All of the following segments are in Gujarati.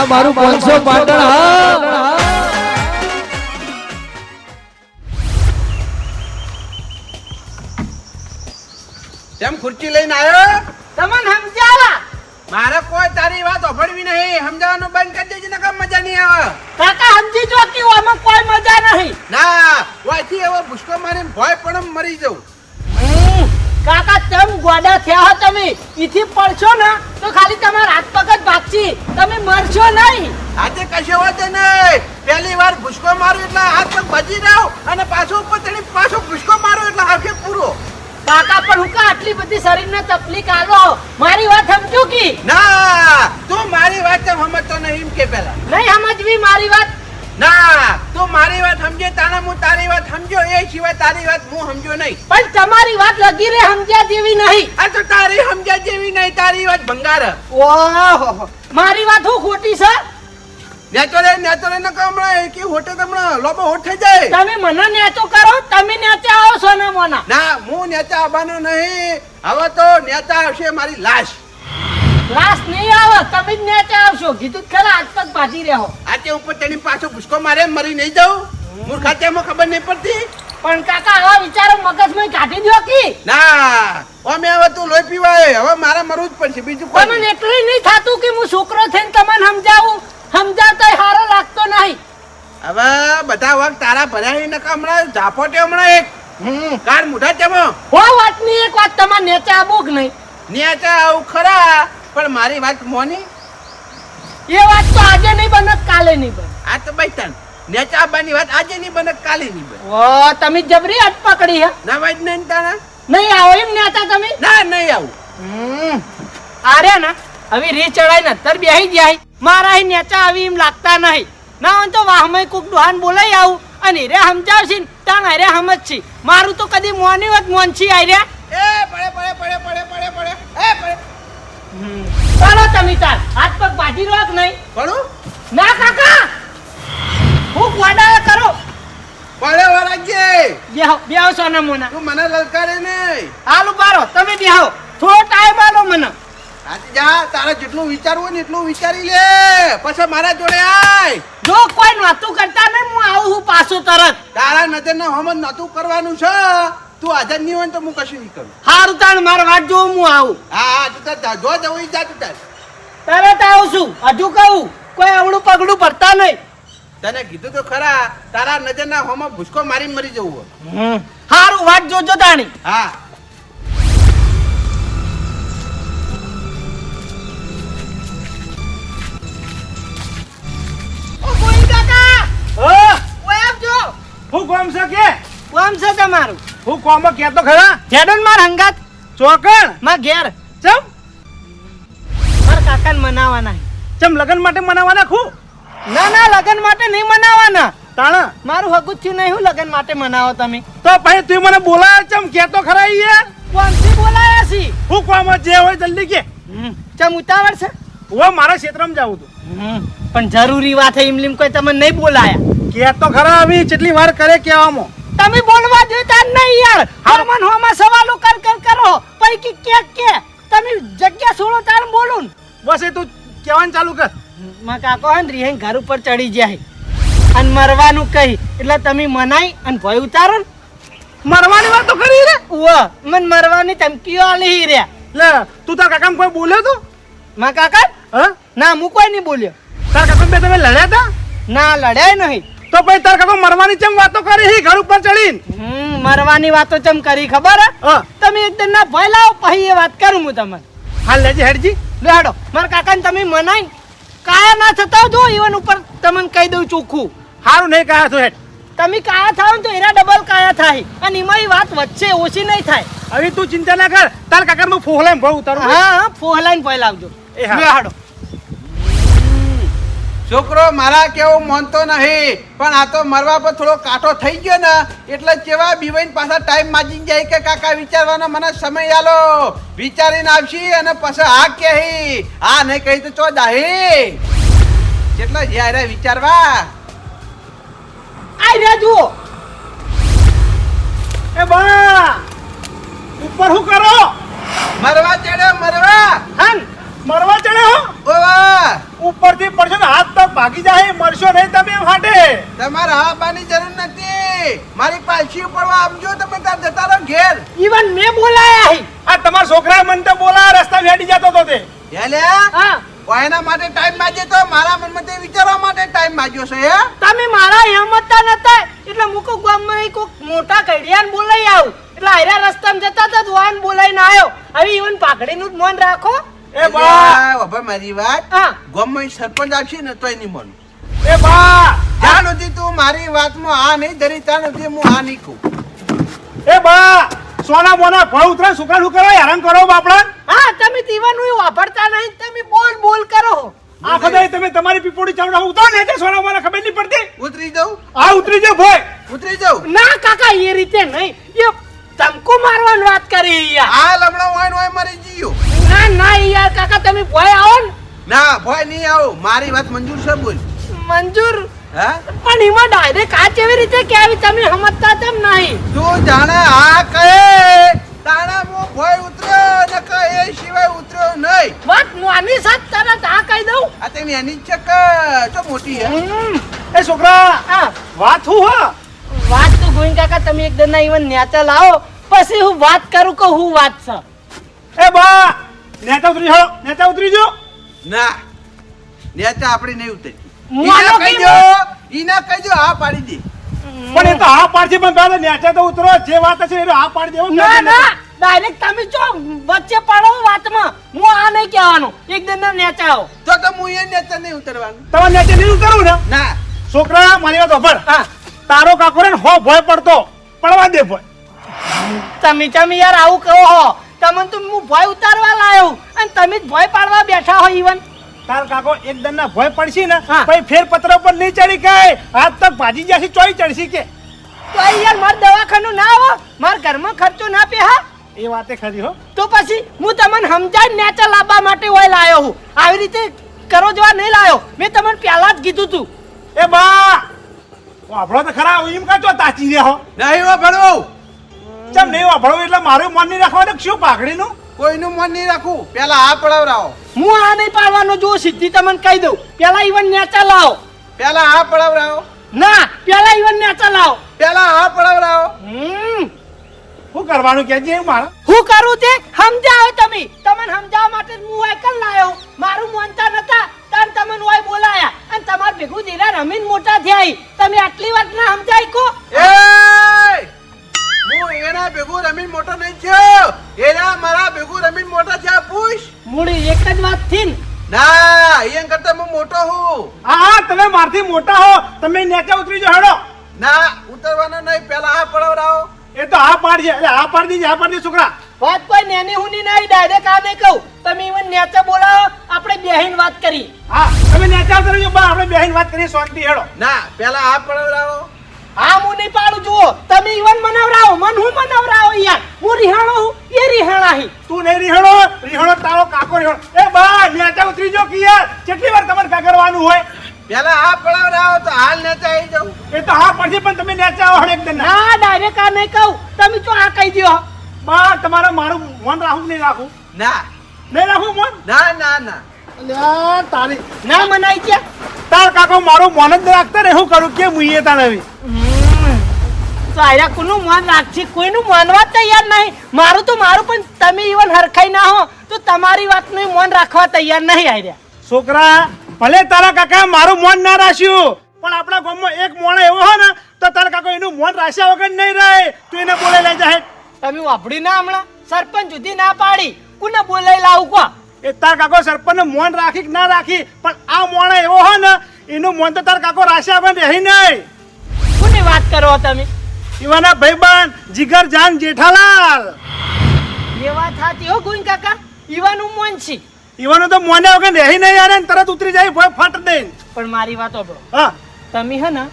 આ મારું પાંચસો પાટણ હા. તેમ ખુરચી લઈને આવ્યો? તમને સમજાવા? મારે કોઈ તારી વાત અભડવી નહીં. સમજાવવાનું બંધ કરી દેજે નકર મજા નહીં આવે. કાકા સમજી જો કે આમાં કોઈ મજા નહીં. ના વાથી એવો ભૂસકો મારીને ભય પણ મરી જાઉં. હમ, કાકા તેમ ગોડા થયા હો તમે? ઈથી પડશો ને તો ખાલી તમારા હાથ પગ જ ભાગશી. તમે મરશો નહીં. આજે કશો વાત નહીં. પહેલી વાર ભૂસકો મારું એટલે હાથ પગ ભજી જાવ અને પાછો ઉપર તેની પાછો ભૂસકો મારો એટલે આખે પૂરો. કાકા પણ હું કા આટલી બધી શરીરને તકલીફ આલો? મારી વાત સમજો કે. ના તું મારી વાત સમજતો નહીં એમ કે પેલા નહીં સમજવી મારી વાત. ના તું મારી વાત સમજે તારા હું તારી વાત સમજો એ સિવાય તારી વાત હું સમજો નહીં. પણ તમારી વાત લગી રે સમજ્યા જેવી નહીં. આ તો તારી સમજ્યા જેવી નહીં તારી વાત ભંગાર. ઓહો મારી વાત હું ખોટી છે? નેચો રે ન કમળે કે હોટે તમને લોબો હોટ થઈ જાય. તમે મને નેચો કરો તમે નેચા આવો છો ને મોના ના હું નેતા આવવાનો નહીં. હવે તો નેચા આવશે મારી લાશ. લાશ નહીં આવે તમે જ નેચે આવશો. કીધું જ ખરા આજ તક ભાજી રહ્યો આજે ઉપર તેની પાછો ભૂસકો મારે મરી નહીં જાઉં. મૂર્ખાત્યામાં ખબર નહીં પડતી. પણ કાકા આવા વિચારો મગજમાં કાઢી દો કી. ના અમે હવે તું લોહી પીવાય. હવે મારે મરવું જ પડશે. બીજું કોઈ મને એટલું નહીં થાતું કે હું છોકરો થઈને તમને સમજાવું? સમજાવતો સારો લાગતો નહીં. હવે બધા વખત તારા ભર્યા નકા હમણાં ઝાપોટે હમણાં એક. હમ કાર મોઢા તેમાં. હો વાતની એક વાત તમારે નેચા આવું કે નહીં? નેચા આવું ખરા. પણ મારી વાત મોની? એ વાત તો આજે નહીં બને કાલે નહીં બને. આ તો બૈતન નેચા આબાની વાત આજે નહીં બને કાલે નહીં બને. ઓ તમે જબરી હાથ પકડી હે? ના વાજ નહીં તારા નહીં આવો એમ નેતા તમે? ના નહીં આવું. આરે ના હવે રી ચડાઈ ને અત્યારે બેહી જાય મારા અહીં નેચા આવી એમ લાગતા નહીં. ના હોય તો વાહમાં કોક દુહાન બોલાઈ આવું. અને રે સમજાવશે તાણ અરે સમજશે મારું તો કદી મોની હોત મોનછી રે એ પડે પડે પડે પડે પડે પડે. એ પડે. ચાલો તમે તાર હાથ પગ બાજી રોક નહીં? પણ ના કાકા. હું ગોડા કરો. પડે વરાજે બેહો બેહો સોના મોના. તું મને લલકારે નહીં. હાલ ઉભારો. તમે બેહો. થોડો ટાઈમ આલો મને. આજે જા તારે જેટલું વિચારવું હોય ને એટલું વિચારી લે. પછી મારા જોડે આય. જો કોઈ નતું કરતા નહીં હું આવું હું પાછો તરત. તારા નજર ના હોમ નતું કરવાનું છે. તું આધાર નહીં હોય તો હું કશું નહીં કરું. હારું તાણ મારે વાત જો હું આવું. હા હા તું તાર જો જવું જા તું તાર. તરત આવું છું હજુ કહું કોઈ આવડું પગડું ભરતા નહીં. તને કીધું તો ખરા તારા નજરના હોમાં ભૂસકો મારીને મરી જવું હોય. હારું વાત જોજો તાણી. હા. હા, કોમ શકે કે? કોમ છે તમારું? હું કોમ કેતો ખરા. જેડન માર હંગાત. ચોકણમાં ઘેર. ચમ. માર કાકાને મનાવાના ચમ લગન માટે મનાવાના ખું? ના ના લગન માટે નહીં મનાવાના. તાણા. મારું હગું થયું નહીં હું લગન માટે મનાવો તમે. તો પછી તું મને બોલાય ચમ કેતો ખરા યાર કોણથી બોલાયા છી? હું કોમ જે હોય જલ્દી કે. ચમ ઉતાવળ છે? હું મારા ક્ષેત્રમાં જાઉં તું પણ જરૂરી વાત હે ઇમલીમ કોઈ તમે નહીં બોલાયા. કેતો ખરા આવી કેટલી વાર કરે કેવામાં તમે બોલવા જોઈતા નહીં યાર. હરમન હોમાં સવાલો કર કર કરો. પૈકી કે કે તમે જગ્યા છોડો તાર બોલું બસ એ તું કહેવાનું ચાલુ કર. માં કાકો હે ને ઘર ઉપર ચડી જાય. અને મરવાનું કહી એટલે તમે મનાઈ અને ભય ઉતારો ને. મરવાની વાત તો કરી રે. ઓ મન મરવાની ધમકીઓ આલી રે લે તું તાર કાકા કોઈ બોલ્યો તું? માં કાકા? હ? ના હું કોઈ નહીં બોલ્યો. તાર કાકા બે તમે લડ્યા હતા ના લડાય નહીં. તો પછી તાર કાકો મરવાની ચમ વાતો કરી હી ઘર ઉપર ચડી હમ મરવાની વાતો ચમ કરી ખબર? હે. તમે એકદમ ના ભય લાવો પછી એ વાત કરું હું તમને. હાલ લેજે હેડજી. લેડો મારા કાકાને તમે મનાઈ કાયા ના થતા જો ઈવન ઉપર તમને કહી દઉં ચોખ્ખું. હારું નહીં કહ્યા તું હેડ. તમે કાયા થાવ તો એના ડબલ કાયા થાય. અને એમાં વાત વચ્ચે ઓછી નહીં થાય. હવે તું ચિંતા ના કર. તાર કાકા હું ફોહલે ભાવ ઉતારું હા. હા ફોહલાઈને ભય લાવજો એ હા. છોકરો મારા કેવું માનતો નહીં. પણ આ તો મરવા પર થોડો કાંટો થઈ ગયો ને એટલે કેવા બીવાઈને પાછા ટાઈમ માજી જાય કે કાકા વિચારવાનો મને સમય આલો. વિચારીને આવશી અને પછી આ કે આ નહીં કહી તો ચો દાહી. જેટલો જ્યારે વિચારવા. આઈ રહ્યા જુઓ. એ બા ઉપર શું કરો? મરવા ચડ્યો મરવા. હન. મરવા ચડ્યો ઓવા ઉપરથી પડશે ને હાથ ભાગી જાય મળશો નહીં તમે માટે હાટે. તમારે આવવાની જરૂર નથી. મારી પાછી પડવા આવજો તમે તાર જતા રહો ઘેર. ઈવન મેં બોલાયા હી. આ તમારા છોકરા મન તો બોલા રસ્તા વેડી જતો તો તે. હેલ્યા? હા. કોઈના માટે ટાઈમ માજે તો મારા મનમાં તે વિચારવા માટે ટાઈમ માંગ્યો છે હે? તમે મારા હેમતતા નતા એટલે મુકો ગામમાં કોક મોટા કડિયાન બોલાઈ આવ. એટલે આયરા રસ્તામાં જતા તો વાન બોલાઈને આવ્યો હવે ઈવન પાઘડીનું જ મન રાખો. એ બા! બાબા મારી વાત. ગમે ગામમાં સરપંચ આવશે ને તોય નહીં મનું એ બા! જ્યાં નથી તું મારી વાતમાં આ નહીં ધરી ત્યાં નથી હું આ નહીં કહું. એ બા! સોના મોના ભણ ઉતરા છોકરા શું કરો હેરાન કરો બાપડા. હા તમે દીવાનું વાપરતા નહીં તમે બોલ બોલ કરો. આ દાડી તમે તમારી પીપોડી ચાવડા ઉતાર ને તે સોના મોના ખબર નહીં પડતી? ઉતરી જાઉં? હા ઉતરી જાઉં ભાઈ ઉતરી જાઉં? ના કાકા એ રીતે નહીં. એ ધમકો મારવાની વાત કરી આ લમણા હોય ને હોય મરી ગયો. ના ના યાર કાકા તમે ભોય આવો ને. ના ભય નહીં આવો. મારી વાત મંજૂર છે બોલ. મંજૂર? હા? પણ એમાં ડાયરેક્ટ આ કેવી રીતે કેવી તમે સમજતા તેમ નહીં. તું જાણે આ કહે તાણા મો ભય ઉતર્યો ને કહે એ સિવાય ઉતર્યો નહીં. વાત નાની સાથ તરત આ કહી દઉં. આ તેની એની જ છે કે ચો મોટી હે એ છોકરા હા. વાત હું હા? વાત તો ગોવિંદ કાકા તમે એક દના ઈવન ન્યાચા લાવો પછી હું વાત કરું કે હું વાત છે? એ બા નેતા ઉતરી જાઓ નેતા ઉતરી જાઓ ના નેતા આપણે નહીં ઉતરી. ઈના કહી કે દો ઈના કહી દો હા પાડી દે. પણ એ તો હા પાડશે પણ પહેલા નેચા તો ઉતરો જે વાત છે એ હા પાડી દેવો. ના ના ડાયરેક્ટ તમે જો વચ્ચે પાડો વાતમાં. હું આ નહીં કહેવાનું. એક દના આવો. તો તો હું એ નેતા નહીં ઉતરવાનું. તમારે નેચે નહીં ઉતરવું ને? ના. છોકરા મારી વાત હા. તારો કાકો ને હો ભય પડતો. પડવા દે ભય. તમે તમે યાર આવું કહો હો. તમને તો હું ભય ઉતારવા લાયો. અને તમે જ ભય પાડવા બેઠા હો ઈવન. તાર કાકો એક દન ના ભય પડશે ને. પછી ફેર પત્ર પર નહીં ચડી ગઈ હાથ તક ભાજી જશે ચોઈ ચડશી કે. તો યાર માર દવાખાનું ના આવો માર ઘરમાં ખર્ચો ના પે હા. એ વાતે ખરી હો. તો પછી હું તમને સમજાય નેચર લાવવા માટે હોય લાયો હું. આવી રીતે કરો જવા નહીં લાયો. મેં તમને પહેલા જ કીધું તું. એ બા વાભળો તો ખરા એમ કાચો તાચી રહ્યો હો. નહીં હો ભણવું. ચમ નહીં વાભળો એટલે મારું મન નહીં રાખવાનું શું પાઘડીનું? કોઈનું મન નહીં રાખવું. પેલા આ પડાવરાવો હું આ નહીં પાડવાનો જો સીધી તમને કહી દઉં. પેલા ઈવન નેચા લાવો પેલા આ પડાવરાવો ના પેલા ઈવન નેચા લાવો પેલા આ પડાવરાવો હમ. શું કરવાનું કે છે મારા? હું કરું તે? સમજાવો તમે. તમને સમજાવવા માટે હું હું એકલ લાયો. મારું માનતા નતા. તાર તમને ઓય બોલાયા. અને તમાર ભેગું દીરા રમીન મોટા થયા તમે આટલી વાત ના સમજાય કો? એ મૂડી એક જ વાતથી ના? એમ કરતા હું મોટો હું. હા હા તમે મારથી મોટા હો. તમે નેચા ઉતરી જાઓ હેડો. ના ઉતરવાનો નહીં પેલા આ પડાવડાવો એ તો આ પાડજે. એટલે આ પાડ દીજે આ પાડ દે છોકરા. વાત કોઈ નેની હુની નહીં ડાયરેક્ટ આ નહીં કહું. તમે ઈવન નેચા બોલાવો આપણે બેહીન વાત કરી. હા તમે નેચા ઉતરી જાઓ આપણે બેહીન વાત કરી શાંતિ હેડો. ના પેલા આ પડાવરાવો હા હું નહીં પાડું જુઓ. તમે ઈવન મનાવરાવો મન હું મનાવરાવો યાર? હું રિહાણો હું? એ રિહાણા હી. તું નહીં રિહાણો? રિહાણો તારો કાકો રિહાણો. એ બા નેચા ઉતરી જાઓ કે યાર કેટલી વાર તમારે કા કરવાનું હોય? પેલા આ પડાવરાવો તો હાલ નેતા આવી જાવ એ તો હા પછી પણ તમે નેચા આવો હળે એકદમ ના ડાયરેક્ટ આ નહીં કહું. તમે તો આ કહી દો બા તમારે મારું મન રાખવું નહીં રાખું. ના. નહીં રાખું મન? ના ના ના. અલ્યા તારી ના મનાઈ ગયા તાર કાકો મારું મન જ રાખતા ને હું કરું કે મુઈએ તાણ હવે તો આયરા કોનું મન રાખશે કોઈનું માનવા તૈયાર નહીં. મારું તો મારું પણ તમે ઈવન હરખાઈ ના હો તો તમારી વાતનું મન રાખવા તૈયાર નહીં આયરા. છોકરા ભલે તારા કાકા મારું મન ના રાખ્યું પણ આપણા ગામમાં એક મોણ એવો હોય ને તો તારા કાકો એનું મન રાખ્યા વગર નહીં રહે. તું એને બોલે લઈ જાય તમે વાપડી ના હમણાં? સરપંચ સુધી ના પાડી. કોને બોલાઈ લાવું કો? એ તાર કાકો સરપંચ મોન રાખી કે ના રાખી પણ આ મોણ એવો હો ને એનું મન તો તાર કાકો રાખ્યા વગર રહી નહીં. કોની વાત કરો તમે? એવાના ભાઈબંધ જીગર જાન જેઠાલાલ. એવા સાચી હો ગુઈન કાકા ઈવાનું મોન છે. ઈવાનું તો મોને વગર રહી નહીં યાર તરત ઉતરી જાય ભોય ફટ દે. પણ મારી વાત સાંભળો હા. તમે હે ને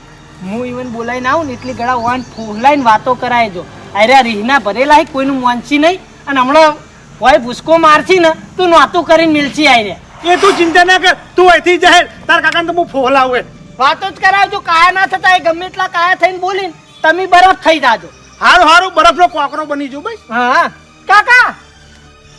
હું ઈવન બોલાઈને આવું ને એટલી ગળા વાન ફૂલાઈને વાતો કરાય જો. અરે રીહના ભરેલા હે કોઈનું મોનસી નહીં. અને હમણાં હોય ભૂસકો મારછી ને તું નોતું કરીને મિલશી આઈ એ તું ચિંતા ના કર તું અહીંથી જાહેર તાર કાકાને તો હું આવે વાતો જ કરાવજો કાયા ના થતા એ ગમે એટલા કાયા થઈને બોલીને. તમે બરફ થઈ જાજો. હારું હારું બરફનો કોકરો બની જો ભાઈ. હા. કાકા!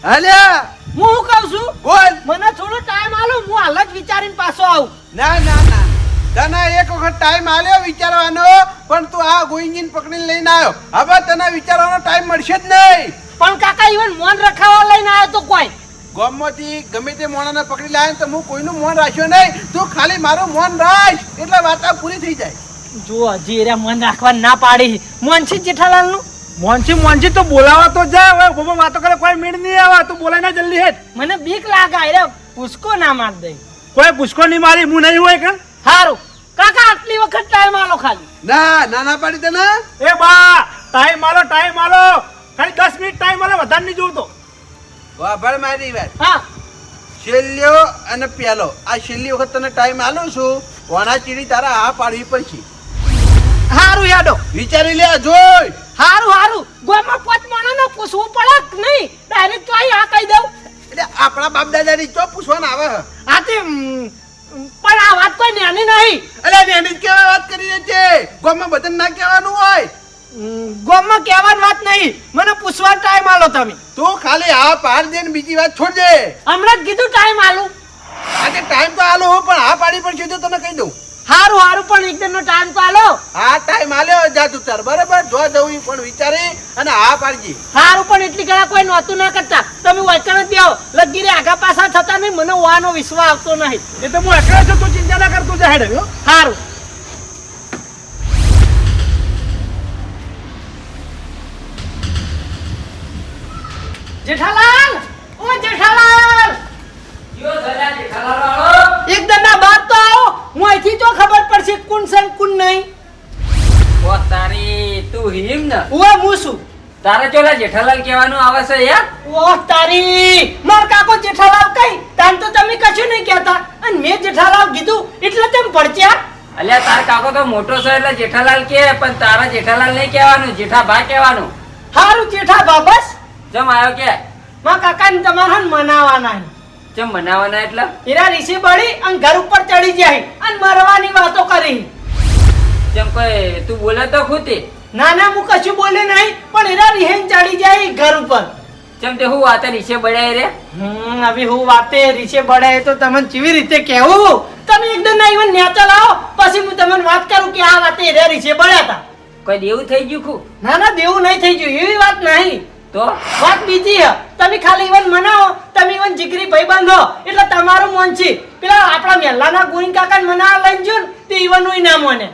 હાલ્યા હું શું કહું છું? બોલ. મને થોડો ટાઈમ આલો હું હાલ જ વિચારીને પાછો આવું. ના ના ના. તને એક વખત ટાઈમ આલ્યો વિચારવાનો પણ તું આ ગોઈંજીને પકડીને લઈને આવ્યો. હવે તને વિચારવાનો ટાઈમ મળશે જ નહીં. પણ કાકા ઈવન મોન રખાવા લઈને આવ્યો તો કોઈ? ગામમાંથી ગમે તે મોણાને પકડી લાવે તો હું કોઈનું મોન રાખ્યો નહીં. તું ખાલી મારું મોન રાખ. એટલે વાર્તા પૂરી થઈ જાય. જો હજી એરા મન રાખવા ના પાડી. મોનસી જેઠાલાલનું મોનસી મોનસી તો બોલાવા તો જા હવે બોબો વાતો કરે કોઈ મીડ નહીં આવે તું બોલાય ના જલ્દી હેઠ. મને બીક લાગે અરે પુષ્કો ના માર દે. કોઈ પુષ્કો નહીં મારી હું નહીં હોય કે? હારું. કાકા આટલી વખત ટાઈમ આલો ખાલી. ના ના ના પાડી તને એ બા ટાઈમ આલો ટાઈમ આલો. ખાલી 10 મિનિટ ટાઈમ આલો વધારે નહીં જોઉં તો વાભળ મારી વાત. હા. છેલ્લો અને પેલો આ છેલ્લી વખત તને ટાઈમ આલું છું. વાણા ચીડી તારા આ પાડવી પડશે. હારું યાડો વિચારી લે જોઈ. હારું હારું. ગોમાં પોત માણો પૂછવું પડે નહીં? ડાયરેક્ટ તો આ કહી દઉં. એટલે આપણા બાપ દાદાની ચો પૂછવાના આવે હા? તે પણ આ વાત કોઈ નેની નહીં. અરે એની જ કેવા વાત કરી રહી છે. ગોમાં બધાને ના કહેવાનું હોય. ગોમાં કહેવાની વાત નહીં. મને પૂછવા ટાઈમ આલો તમે. તું ખાલી આ પાર દે ને બીજી વાત છોડ દે. હમણાં જ કીધું ટાઈમ આલું. આજે ટાઈમ તો આલો હું પણ આ પાડી પણ કીધું તને કહી દઉં. હારું હારું પણ એકદમ નો ટાઈમ તો આલો. આ ટાઈમ આલ્યો જા તું તાર. બરાબર? જો જવું પણ વિચારી અને આ પાડજી. હારું પણ એટલી કળા કોઈ નહોતું ના કરતા. તમે વચન જ બેહો લગી રે આગા પાછા થતા નહીં. મને વાનો વિશ્વાસ આવતો નહીં. એ તો હું એકલો છું તું ચિંતા ના કરતું જા હેડ હો. હારું. જેઠાલાલ! ઓ જેઠાલાલ! યો દાદા જેઠાલાલ એક ના બાદ તો આવો. હું અહીંથી તો ખબર પડશે કુન છે કુન નહીં. ઓ તારી તું હિમ ને? ઓ હું છું. તારે ચોલા જેઠાલાલ કહેવાનું આવે છે યાર? ઓ તારી! માર કાકો જેઠાલાલ કઈ? તાન તો તમે કશું નહીં કહેતા. અને મેં જેઠાલાલ કીધું એટલે તેમ પડચ્યા અલ્યા તાર કાકો તો મોટો છે એટલે જેઠાલાલ કે પણ તારા જેઠાલાલ નહીં કહેવાનું જેઠાભા કહેવાનું. હારું જેઠા બાબસ જમ આવ્યો કે. માં કાકાને તમારા મનાવાના જમ બનાવવાના એટલે? હીરા ઋષિ બળી અને ઘર ઉપર ચડી જાય અને મરવાની વાતો કરી. જેમ કોઈ તું બોલે તો ખુતી. ના ના હું કશું બોલે નહીં પણ હીરા રિહેન ચડી જાય ઘર ઉપર. જેમ તે હું વાતે નીચે બળાય રે? હમ હવે હું વાતે રીસે બળાય તો તમને કેવી રીતે કહેવું? તમે એકદમ ના ઇવન નેચા લાવો પછી હું તમને વાત કરું કે આ વાતે હીરા રીસે બળ્યા હતા કોઈ દેવું થઈ ગયું ખુ ના ના દેવું નહીં થઈ ગયું એવી વાત નહીં. તો વાત બીજી તમે ખાલી ઈવન મનાવો તમે ઈવન જીગરી ભાઈ બાંધો એટલે તમારું મન છે. પેલા આપણા મેલાના ગોઈન કાકા મનાવા લઈને જો તે ઇવનનું ના મને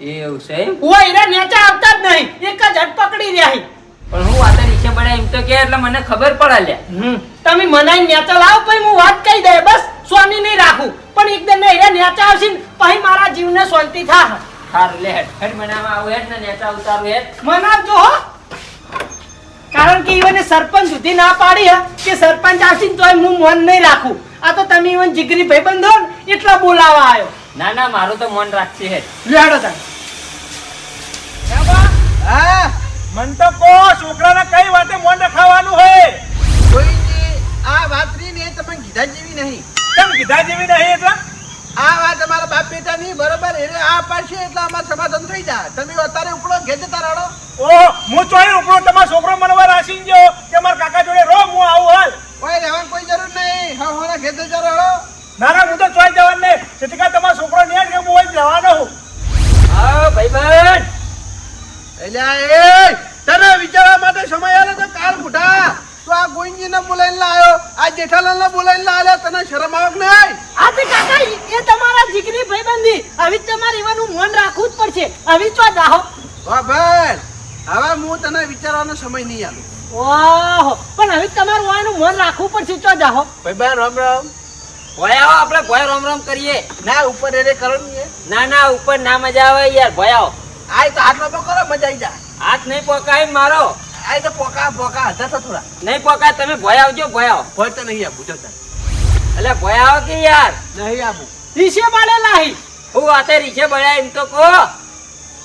એવું છે? ઓય હીરા નેચા આવતા જ નહીં. એક જ હટ પકડી રહ્યા. પણ હું વાત નીચે પડે એમ તો કે એટલે મને ખબર પડે લે. તમે મનાઈ નેચા લાવો પછી હું વાત કહી દે બસ. સ્વામી નહીં રાખું. પણ એકદમ ને હીરા નેચા આવશે ને પછી મારા જીવને શાંતિ થાય હાર લે હેડ હેડ મનાવા આવું હેડ ને નેચા ઉતારું હેડ. મનાવજો હો. ઈવને સરપંચ ના પાડી કે સરપંચ આવશે તોય હું મન નહીં રાખું. આ તો તમે ઈવન જીગરી ભાઈ બંધો ને એટલા બોલાવા આવ્યો ના ના મારું તો મન રાખશે હે. લેડો તમે. હા મન તો કો છોકરાને કઈ વાતે મોન રખાવાનું હોય કોઈ આ વાતની ને તમે કીધા જેવી નહીં. તમે કીધા જેવી નહીં એટલે? આ વાત અમારા બાપ બેટાની બરોબર એટલે આ પાછી એટલે અમારે સમાધાન થઈ જાય. તમે અત્યારે ઉપડો ઘેર જતા ઓ હું ચોઈ ઉપડો તમારો છોકરો મનવા રાશી ગયો કે મારા કાકા જોડે રો હું આવું હાલ. કોઈ રહેવાની કોઈ જરૂર નહીં. હા હોના ઘેર જતા ના ના હું તો ચોઈ જવાનું નહીં. તેથી તમારો છોકરો નહીં કે હું અહીં જવાનો હું ભાઈ ભાઈબંધ. એટલે એ તને વિચારવા માટે સમય આવે તો કાલ બુઢા તું આ ગોઈંજીને બોલાવીને લાયો. આ જેઠાલાલને બોલાવીને લાવ્યો તને શરમ આવક નહીં? આ તે કાકા એ તમારા જીગરી ભાઈબંધી. હવે તમારે એવાનું મન રાખવું જ પડશે. હવે ચો જાહો વાહ હવે હું તને વિચારવાનો સમય નહીં આલું ઓહો પણ હવે તમારું આનું મન રાખવું પડશે ચો જાહો ભાઈ રામ રામ. ભોયા આવો આપણે ભોય રામ રામ કરીએ. ના ઉપર રે કરો ને ના ના ઉપર ના મજા આવે યાર ભોયા આવો. આય તો હાથ ન પકડો મજા આવી જાય હાથ નહીં પોકાય મારો. આય તો પોકા પોકા હતા તો થોડા. નહીં પોકા તમે ભોય આવજો ભોય આવો. ભય તો નહીં આપું જતા એટલે ભોય આવો કે યાર? નહીં આપું. રીશે બળેલા હી હું વાતે રીશે બળ્યા એમ તો કહો.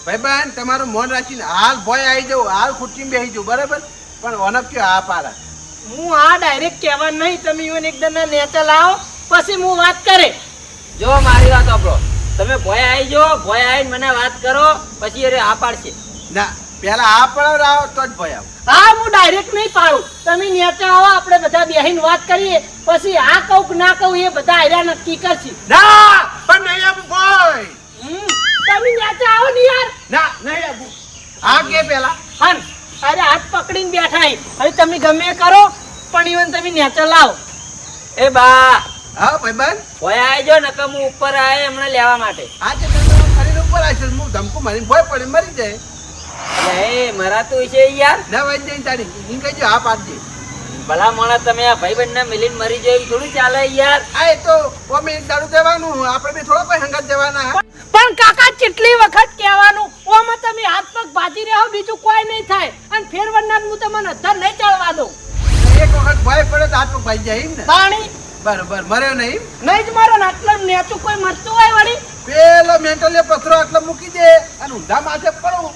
ભાઈ બેન તમારું મન રાખીને હાલ ભય આવી જાઉં હાલ ખુરશી બેસી જાઉં બરાબર? પણ ઓનપ કયો આ પારા? હું આ ડાયરેક્ટ કહેવા નહીં તમે ઈવન એકદમ ના નેચા લાવો પછી હું વાત કરે. જો મારી વાત આપણો તમે ભોય આવી જો ભોય આવીને મને વાત કરો પછી અરે આ પાડશે. ના પેલા આ પડાવ આવો તો જ ભય આવો હા હું ડાયરેક્ટ નહીં પાડું. તમે નેચા આવો આપણે બધા બેહીને વાત કરીએ. પછી આ કહું કે ના કહું એ બધા આયરા નક્કી કરશે. ના પણ નહીં આપું ભય તમે નેચે આવો ને યાર. ના નહીં આવું આ કે પેલા? હન અરે હાથ પકડીને બેઠા હી. હવે તમે ગમે એ કરો પણ ઈવન તમે નેચે લાવો. એ બા હા ભાઈબંધ? ભોય આવજો નકમ હું ઉપર આવે હમણાં લેવા માટે. આજે તમે શરીર ઉપર આવશે હું ધમકો મારીને ભય પડે મરી જાય. એ મરાતું છે યાર. ના વાંચી જઈને તારી. ઈ કહેજો હા પાડજે ભલા મોણા તમે આ ભાઈબંધ ને મિલીને મરી જાય થોડું ચાલે યાર. આ એ તો આપણે બી થોડો કોઈ હંગાત જવાના. પણ કાકા કેટલી વખત કહેવાનું? ઓમાં તમે હાથ પગ ભાજી રહ્યો બીજું કોઈ નહીં થાય. અને ફેરવનાર હું તમને અધર નહીં ચાલવા દઉં. એક વખત ભય પડે તો હાથ ભાઈ જાય એમ ને. પાણી બરોબર મર્યો નહીં નહીં જ મારો ને આટલા નેચું કોઈ મરતું હોય વળી? પેલો મેન્ટલ પથરો આટલો મૂકી દે અને ઊંધા માથે પડું.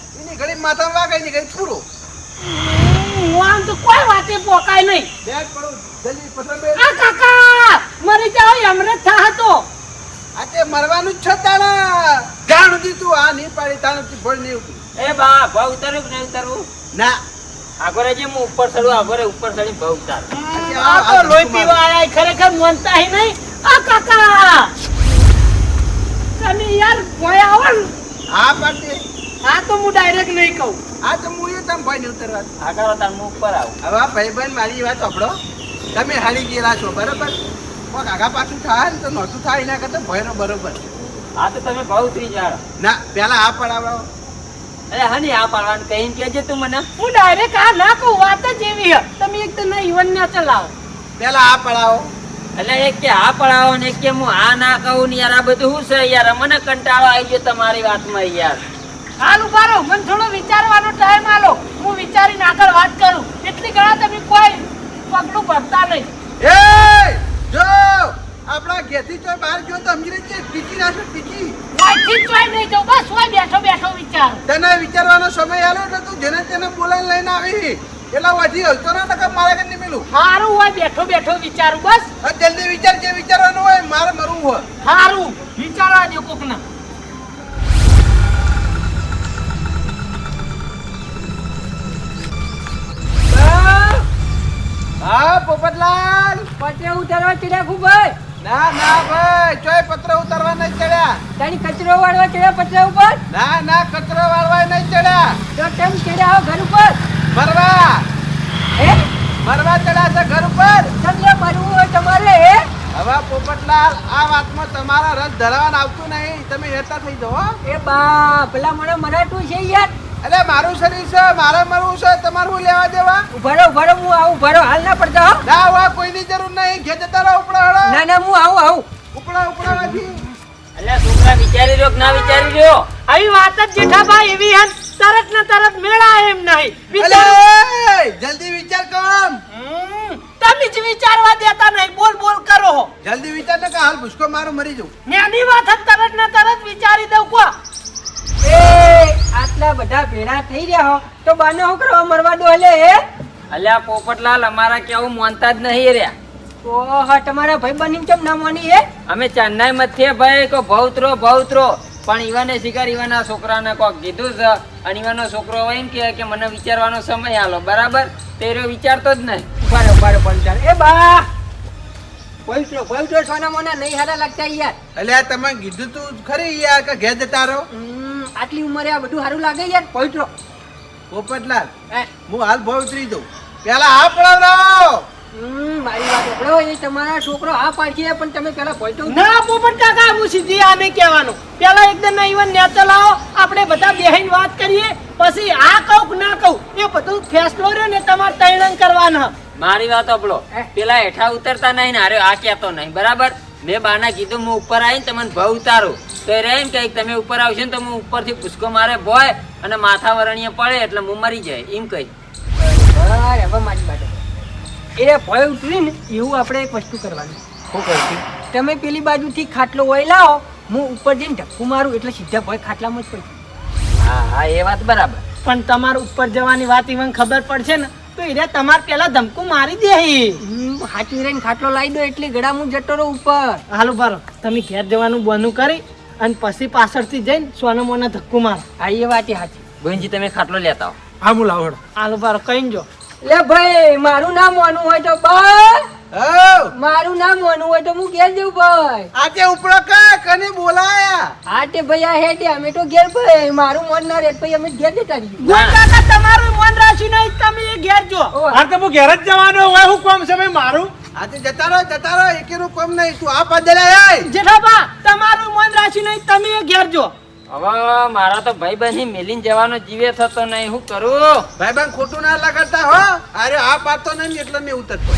માથા વાગે એની કઈ પૂરો હું તો કોઈ વાતે પોકાય નહીં. બેગ પડું જલ્દી પથરો બે આ કાકા મરી જાવ અમૃત થા હતો. આ તે મરવાનું જ છે તાણા જાણ તું આ નહીં પાડી તાણ સુધી ભળ નહીં ઉતરી. એ બા ભાવ ઉતરવું કે નહીં ઉતરવું? ના. આગળ જે હું ઉપર ચડું આગળ ઉપર ચડી ભાવ ઉતાર. આ તો લોહી પીવા આયા ખરેખર મનતા હી નહીં. આ કાકા તમે યાર કોઈ આવો ને. હા પાડી દે. આ તો હું ડાયરેક્ટ નહીં કહું. આ તો હું એ તમ ભાઈ ને ઉતરવા આગળ તાર ઉપર આવો. હવે આ ભાઈ મારી વાત સાંભળો. તમે હારી ગયેલા છો બરોબર? કોક આગા પાછું થાય ને તો નહોતું થાય એના કરતા ભયનો બરોબર આ તો તમે ભાવ ઉતરી જાઓ ના પેલા આ પડાવડાવો. અરે હની આ પાડવાનું કહીને કેજે તું મને. હું ડાયરેક્ટ આ ના કહું વાત જ એવી હે તમે એક તો ના યુવાન ના ચલાવો. પેલા આ પડાવો. એટલે એક કે આ પડાવો ને એક કે હું આ ના કહું ને યાર આ બધું શું છે યાર? મને કંટાળો આવી ગયો તમારી વાતમાં યાર. હાલ ઉભારો મને થોડો વિચારવાનો ટાઈમ આલો. હું વિચારીને આગળ વાત કરું. એટલી ઘણા તમે કોઈ પગલું ભરતા નહીં. એ જો આપણા ઘેથી ચોય બહાર ગયો તો સમજી લેજે પીચી નાખે વાંચી જ જોઈ નહીં જો બસ હોય બેઠો બેઠો વિચાર. તને વિચારવાનો સમય આવ્યો એટલે તું જેને તેને બોલાવીને લઈને આવી. એટલા વાજી હલતો ના નકર મારા કે નહીં મેલું સારું હોય બેઠો બેઠો વિચારું બસ. જલ્દી વિચાર જે વિચારવાનું હોય મારે મરવું હોય. સારું વિચારવા દે કોકના. હા પોપટલાલ. પતરા ઉતારવા ચડ્યા ખૂબ ના ના ભાઈ ચોય પત્ર ઉતારવા નહીં ચડ્યા. તારી કચરો વાળવા ચડ્યા પતરા ઉપર? ના ના કચરો વાળવા નહીં ચડ્યા. તો કેમ ચડ્યા હો ઘર ઉપર? ભરવા. હે? ભરવા ચડ્યા છે ઘર ઉપર? તમને ભરવું હોય તમારે હે? હવે પોપટલાલ આ વાતમાં તમારા રસ ધરાવવાનું આવતું નહીં. તમે હેતા થઈ જાઓ હો. એ બા પેલા મને મરાઠું છે યાર. એટલે મારું શરીર છે મારે મરવું છે તમારે હું લેવા દેવા? ઉભારો ઉભારો હું આવું ઉભારો હાલ ના પડતા હો. ના આવા કોઈની જરૂર નહીં. ઘેર જતા રહો ઉપડા હળો. ના ના હું આવું આવું. ઉપડા ઉપડાવાથી એટલે છોકરા વિચારી રહ્યો કે ના વિચારી રહ્યો? આવી વાત જ જેઠાભાઈ એવી હન તરત ને તરત મેળા એમ નહીં. અલે વિચાર જલ્દી વિચાર કમ હમ, તમે જ વિચારવા દેતા નહીં. બોલ બોલ કરો જલ્દી વિચાર ને કે હાલ ભૂસકો મારો મરી જવું નાની વાત જ તરત ને તરત વિચારી દઉં કો એ આટલા બધા ભેડા થઈ રહ્યા હો તો બાને હું કરવા મરવા દો લે હે? અલ્યા પોપટલાલ અમારા કેવું માનતા જ નહીં રહ્યા. ઓહો તમારા ભાઈ બની કેમ ના માની હે? અમે ચેન્નાઈ મથે ભાઈ કો ભૌતરો ભૌતરો. પણ ઈવાને શિકાર ઈવાના છોકરાને કોક કીધું છે અને ઈવાનો છોકરો હોય ને કે મને વિચારવાનો સમય આલો બરાબર? તે રહ્યો વિચારતો જ નહીં. ઉભાડો ઉભારો પણ એ બા! પવિત્રો પવિત્રો સોના મોના નહીં હારા લાગતા યાર. અલ્યા તમે કીધું તું ખરી યાર કે ઘેર જતા રહો? આટલી ઉંમરે આ બધું સારું લાગે યાર પોઈટરો પોપટલાલ હે? હું હાલ ભાવ ઉતરી દઉં પેલા આ પડાવડાવો મારી વાત સાંભળો એ તમારા છોકરો આ પાડશે પણ તમે પેલા પહોંચો ના પોપટ કાકા હું સીધી આને કહેવાનું. પેલા એકદમ ના ઈવન નેચો લાવો. આપણે બધા બેહીને વાત કરીએ પછી આ કહું ના કહું એ બધું ફેસલો રહ્યો ને તમારે તૈણ કરવાનો. મારી વાત હે? પેલા હેઠા ઉતરતા નહીં ને હારે આ કહેતો નહીં. બરાબર? મેં બાના કીધું હું ઉપર આવીને તમને ભાવ ઉતારું. તો એ રહે કે તમે ઉપર આવશો ને તો હું ઉપરથી પુષ્કો મારે ભોય અને માથા વરણીએ પડે એટલે હું મરી જાય. એમ કહી. હવે મારી માટે એ ભય ઉતરી ને એવું આપણે એક વસ્તુ કરવાની. શું કરશું? તમે પેલી બાજુથી ખાટલો હોય લાવો હું ઉપર જઈને ધક્કું મારું એટલે સીધા ભય ખાટલામાં જ પડી હા હા એ વાત બરાબર. પણ તમારે ઉપર જવાની વાત ઇવન ખબર પડશે ને તો એ તમારે પેલા ધમકું મારી દે હાચવી રહીને ખાટલો લાવી દો એટલે ગળા હું જતો રહું ઉપર. હાલો બારો તમે ઘેર જવાનું બનું કરી અને પછી પાછળથી જઈને સોનો મોના ધક્કો મારો. હા એ વાત હાચી. ગોવિંદજી તમે ખાટલો લેતા આવો. હા હું લાવો હેડો. હાલો બારો કહીને જો. લે ભાઈ મારું નામ મોનું હોય તો બસ. મારું નામ મોનું હોય તો હું ઘેર જઉં ભાઈ. આજે ઉપરો કે કને બોલાયા? આટે ભાઈ આ હેડે અમે તો ઘેર ભાઈ. મારું મન ના રે ભાઈ અમે ઘેર જતા રહીએ. કાકા તમારું મન રાશી નહીં તમે એ ઘેર જો. આ હા તો હું ઘેર જ જવાનો હોય હું કોમ છે ભાઈ મારું? આજે જતા રહો જતા રહો એકેનું કોમ નહીં. તું આ બદલાય જેઠાબા તમારું મન રાશી નહીં તમે એ ઘેર જો. હવે મારા તો ભાઈ બહેન મેલીન જવાનો જીવે થતો નહીં. હું કરું? ભાઈ બહેન ખોટું ના લગાડતા હો. અરે આ પાતો નહીં એટલે મેં ઉતરતો.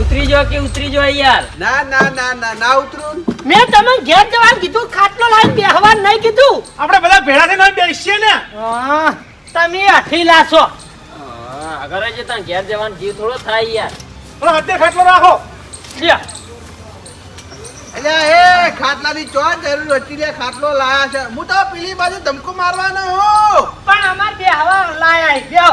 ઉતરી જો કે ઉતરી જો યાર? ના ના ના ના ના ઉતરું. મેં તમને ઘેર જવાનું કીધું ખાટલો લાવીને બેહવાનું નહીં કીધું. આપણે બધા ભેળા થઈને બેસીએ ને. હા, તમે અઠીલા છો હા, જે જ ઘેર જવાનું જીવ થોડો થાય યાર. પણ અત્યારે ખાટલો રાખો. અલ્યા એ ખાટલાની ચો જરૂર હતી લે ખાટલો લાયા છે. હું તો પેલી બાજુ ધમકો મારવાનો હું. પણ અમાર બેહવા લાયા આવી બેહો